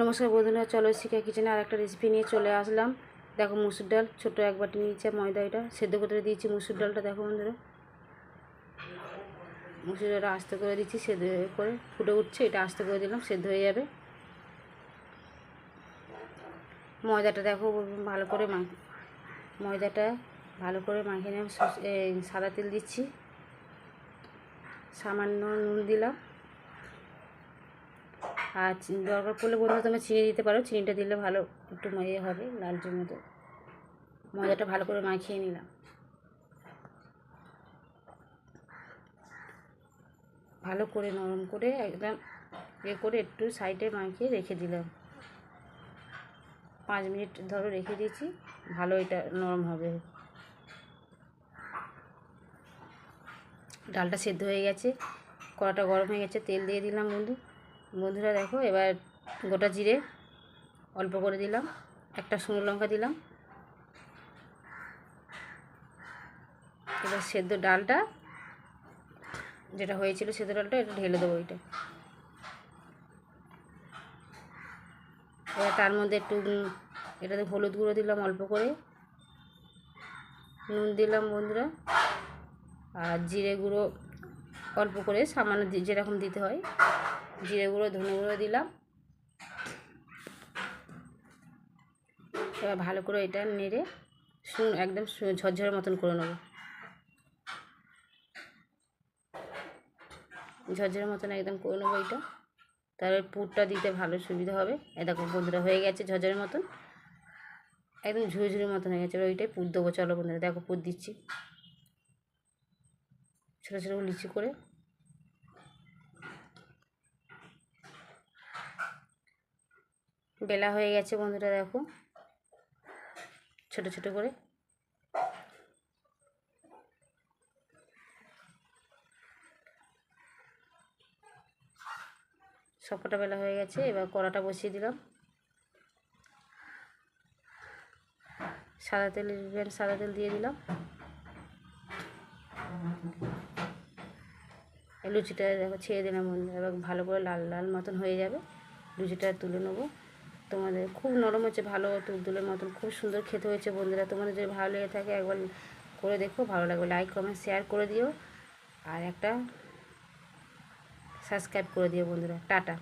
নমস্কার বন্ধুরা, চলো শিখা কিচেনে আর একটা রেসিপি নিয়ে চলে আসলাম। দেখো মুসুর ডাল, ছোট এক বাটি নিয়েছে ময়দা এটা। সেদ্ধ করে দিয়েছি মুসুর ডালটা, দেখো বন্ধুরা। মুসুর ডালটা আস্তে করে দিচ্ছি সেদ্ধ করে ফুটে উঠছে, এটা আস্তে করে দিলাম, সেদ্ধ হয়ে যাবে। ময়দাটা দেখো ভালো করে মা, ময়দাটা ভালো করে মাখিয়ে সাদা তেল দিচ্ছি। সামান্য নুন দিলাম। আর দরকার পড়লে বন্ধুরা তোমরা চিনি দিতে পারো। চিনিটা দিলে ভালো একটু ইয়ে হবে, লালচের মতো। ময়দাটা ভালো করে মাখিয়ে নিলাম। ভালো করে নরম করে একদম ইয়ে করে একটু সাইডে মাখিয়ে রেখে দিলাম। পাঁচ মিনিট ধরো রেখে দিয়েছি, ভালো এটা নরম হবে। ডালটা সেদ্ধ হয়ে গেছে, কড়াটা গরম হয়ে গেছে, তেল দিয়ে দিলাম বন্ধু। বন্ধুরা দেখো, এবার গোটা জিরে অল্প করে দিলাম, একটা শুকনো লঙ্কা দিলাম। এবার সেদ্ধ ডালটা, যেটা হয়েছিল সেদ্ধ ডালটা, এটা ঢেলে দেবো এটা এবার তার মধ্যে একটু এটাতে হলুদ গুঁড়ো দিলাম অল্প করে। নুন দিলাম বন্ধুরা, আর জিরে গুঁড়ো অল্প করে, সামান্য যেরকম দিতে হয়। জিরে গুঁড়ো, ধনে গুঁড়ো দিলাম। এবার ভালো করে এটা নেড়ে একদম ঝরঝরের মতন করে নেব। ঝরঝরের মতন একদম করে নেব এটা। তারপরে পুরটা দিতে ভালো সুবিধা হবে। এ দেখো বন্ধুরা, হয়ে গেছে ঝরঝরের মতন। একদম ঝুড়ি ঝুড়ির মতন হয়ে গেছে। এবার ওইটাই পুর দেবো। চলো বন্ধুরা, দেখো পুর দিচ্ছি। ছোটো ছোটো লিচি করে বেলা হয়ে গেছে বন্ধুরা, দেখো। ছোট ছোট করে। সবকটা বেলা হয়ে গেছে, এবার কড়াটা বসিয়ে দিলাম। সাদা তেল সাদা তেল দিয়ে দিলাম। লুচিটা দেখো ছেড়ে দিলাম এবার ভালো করে লাল লাল মতন হয়ে যাবে। লুচিটা তুলে নেব। তোমাদের খুব নরম হচ্ছে ভালো তুলতুলের মতন। খুব সুন্দর খেতে হয়েছে বন্ধুরা। তোমাদের যদি ভালো লেগে থাকে, একবার করে দেখো, ভালো লাগবে। লাইক কমেন্ট শেয়ার করে দিও। আর একটা সাবস্ক্রাইব করে দিও বন্ধুরা। টাটা।